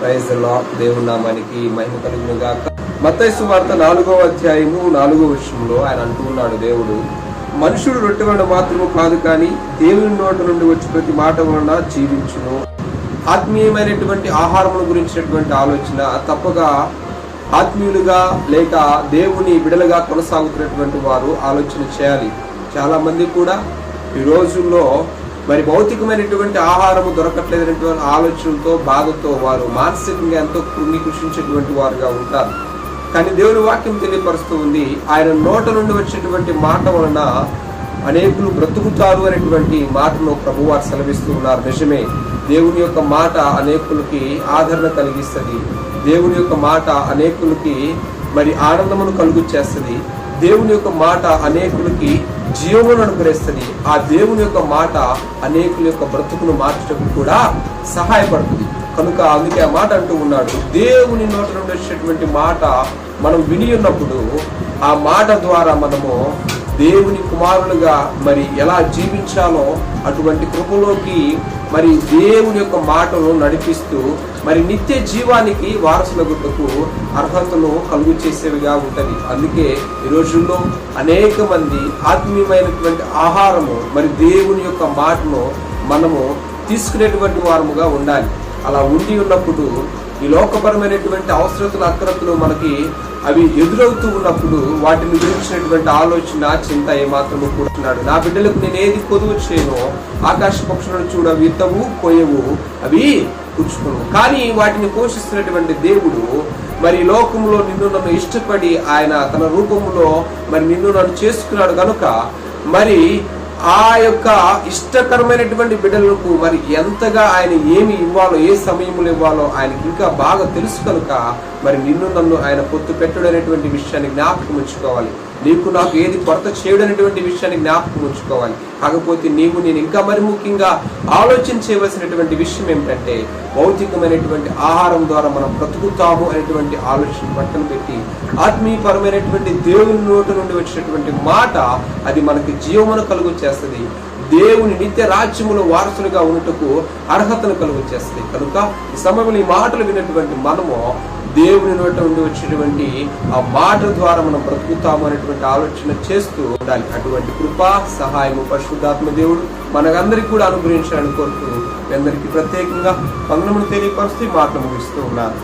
Praise లా దేవుని నామానికి మహిమ కలుగును గాక మత్తైసు వార్త నాలుగో అధ్యాయము నాలుగో విషయంలో ఆయన అంటూ ఉన్నాడు దేవుడు మనుషుడు రొట్టె వలన మాత్రము కాదు కానీ దేవుని నోట నుండి వచ్చి ప్రతి మాట వలన జీవించును. ఆత్మీయమైనటువంటి ఆహారముల గురించినటువంటి ఆలోచన తప్పగా ఆత్మీయులుగా లేక దేవుని బిడలుగా కొనసాగుతున్నటువంటి వారు ఆలోచన చేయాలి. చాలామంది కూడా ఈ రోజుల్లో మరి భౌతికమైనటువంటి ఆహారము దొరకట్లేదనేటువంటి ఆలోచనలతో బాధతో వారు మానసికంగా ఎంతో కృంగి కృషించేటువంటి వారుగా ఉంటారు. కానీ దేవుని వాక్యం తెలియపరుస్తూ ఉంది ఆయన నోట నుండి వచ్చేటువంటి మాట వలన అనేకులు బ్రతుకుతారు అనేటువంటి మాటను ప్రభువారు సెలవిస్తూ ఉన్నారు. నిజమే దేవుని యొక్క మాట అనేకులకి ఆదరణ కలిగిస్తుంది. దేవుని యొక్క మాట అనేకులకి మరి ఆనందమును కలుగు చేస్తుంది దేవుని యొక్క మాట అనేకులకి జీవమును అనుగ్రహిస్తుంది ఆ దేవుని యొక్క మాట అనేకుల యొక్క బ్రతుకును మార్చటకు కూడా సహాయపడుతుంది. కనుక అందుకే ఆ మాట అంటూ ఉన్నాడు. దేవుని నోట నుండి వచ్చేటువంటి మాట మనం విని ఉన్నప్పుడు ఆ మాట ద్వారా మనము దేవుని కుమారులుగా మరి ఎలా జీవించాలో అటువంటి కృపలోకి మరి దేవుని యొక్క మాటను నడిపిస్తూ మరి నిత్య జీవానికి వారసుల గుట్టకు అర్హతను కలుగు చేసేవిగా ఉంటుంది. అందుకే ఈ రోజుల్లో అనేక మంది ఆత్మీయమైనటువంటి ఆహారము మరి దేవుని యొక్క మాటను మనము తీసుకునేటువంటి వారముగా ఉండాలి. అలా ఉండి ఉన్నప్పుడు ఈ లోకపరమైనటువంటి అవసరతలు అక్రతలు మనకి అవి ఎదురవుతూ ఉన్నప్పుడు వాటిని గురించినటువంటి ఆలోచన చింత ఏమాత్రము కూడుతున్నాడు నా బిడ్డలకు నేను ఏది పొదువు చేయను ఆకాశ పక్షులను చూడ విత్తవు పోయవు అవి పుచ్చుకును. కానీ వాటిని పోషిస్తున్నటువంటి దేవుడు మరి లోకంలో నిన్ను నన్ను ఇష్టపడి ఆయన తన రూపంలో మరి నిన్ను నన్ను చేసుకున్నాడు కనుక మరి ఆ యొక్క ఇష్టకరమైనటువంటి బిడ్డలకు మరి ఎంతగా ఆయన ఏమి ఇవ్వాలో ఏ సమయంలో ఇవ్వాలో ఆయనకి ఇంకా బాగా తెలుసు కనుక మరి నిన్ను నన్ను ఆయన పొత్తు పెట్టడు అనేటువంటి విషయాన్ని జ్ఞాపకం ఉంచుకోవాలి. నీకు నాకు ఏది కొరత చేయడనేటువంటి విషయాన్ని జ్ఞాపకం ఉంచుకోవాలి. కాకపోతే నీవు నేను ఇంకా మరి ముఖ్యంగా ఆలోచన చేయవలసినటువంటి విషయం ఏమిటంటే భౌతికమైనటువంటి ఆహారం ద్వారా మనం బ్రతుకుతాము అనేటువంటి ఆలోచన పక్కన పెట్టి ఆత్మీయపరమైనటువంటి దేవుని నోటి నుండి వచ్చినటువంటి మాట అది మనకి జీవమును కలుగు చేస్తుంది. దేవుని నిత్య రాజ్యములో వారసులుగా ఉన్నట్టుకు అర్హతను కలుగు చేస్తుంది కనుక ఈ సమయంలో ఈ మాటలు విన్నటువంటి మనము దేవుని నోట నుండి వచ్చేటువంటి ఆ మాట ద్వారా మనం బ్రతుకుతాము అనేటువంటి ఆలోచన చేస్తూ ఉండాలి. అటువంటి కృప సహాయము పరిశుద్ధాత్మ దేవుడు మనకందరికీ కూడా అనుగ్రహించాలని కోరుతూ మీ అందరికీ ప్రత్యేకంగా వందనములు తెలియపరుస్తూ ఈ మాటలు ముగిస్తూ ఉన్నారు